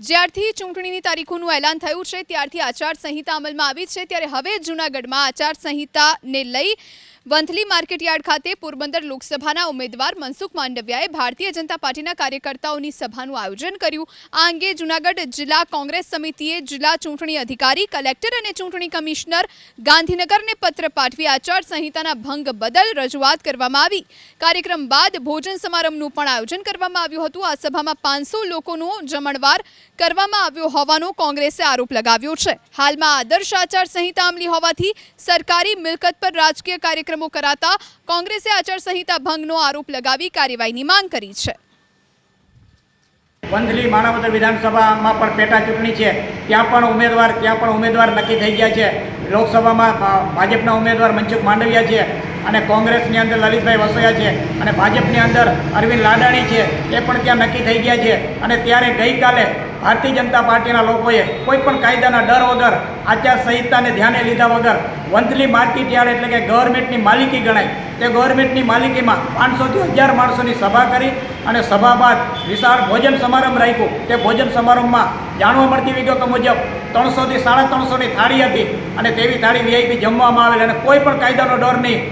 જ્યારથી ચૂંટણીની તારીખોનું એલાન થયું છે, ત્યારથી આચારસંહિતા અમલમાં આવી છે, ત્યારે હવે જૂનાગઢમાં આચારસંહિતાને લઈ વંથલી માર્કેટયાર્ડ ખાતે પોરબંદર લોકસભાના ઉમેદવાર મનસુખ માંડવિયાએ ભારતીય જનતા પાર્ટીના કાર્યકર્તાઓની સભાનું આયોજન કર્યું. આ અંગે જૂનાગઢ જિલ્લા કોંગ્રેસ સમિતિએ જિલ્લા ચૂંટણી અધિકારી, કલેક્ટર અને ચૂંટણી કમિશનર ગાંધીનગરને પત્ર પાઠવી આચારસંહિતાના ભંગ બદલ રજૂઆત કરવામાં આવી. કાર્યક્રમ બાદ ભોજન સમારંભનું પણ આયોજન કરવામાં આવ્યું હતું. આ સભામાં પાંચસો લોકોનો જમણવાર કરવામાં આવ્યો હોવાનો કોંગ્રેસે આરોપ લગાવ્યો છે. હાલમાં આદર્શ આચારસંહિતા અમલી હોવાથી સરકારી મિલકત પર રાજકીય કાર્યક્રમો કરાતા કોંગ્રેસે આચારસંહિતા ભંગનો આરોપ લગાવી કાર્યવાહીની માંગ કરી છે. વંથલી માણાવદર વિધાનસભામાં પણ પેટા ચૂંટણી છે. ત્યાં પણ ઉમેદવાર ત્યાં પણ ઉમેદવાર નક્કી થઈ ગયા છે. લોકસભામાં ભાજપના ઉમેદવાર મનસુખ માંડવિયા છે અને કોંગ્રેસની અંદર લલિતભાઈ વસોયા છે અને ભાજપની અંદર અરવિંદ લાડાણી છે. એ પણ ત્યાં નક્કી થઈ ગયા છે. અને ત્યારે ગઈકાલે ભારતીય જનતા પાર્ટીના લોકોએ કોઈ પણ કાયદાના ડર વગર આચારસંહિતાને ધ્યાને લીધા વગર વંથલી માર્કેટ યાર્ડ એટલે કે ગવર્મેન્ટની માલિકી ગણાય. તે ગવર્મેન્ટની માલિકીમાં પાંચસોથી હજાર માણસોની સભા કરી અને સભા બાદ વિશાળ ભોજન સમારંભ રાખ્યું. તે ભોજન સમારંભમાં જાણવા મળતી વિગતો મુજબ ત્રણસોથી સાડા ત્રણસોની થાળી હતી અને તેવી થાળી વીઆઈપી જમવામાં આવેલ અને કોઈ પણ કાયદાનો ડર નહીં.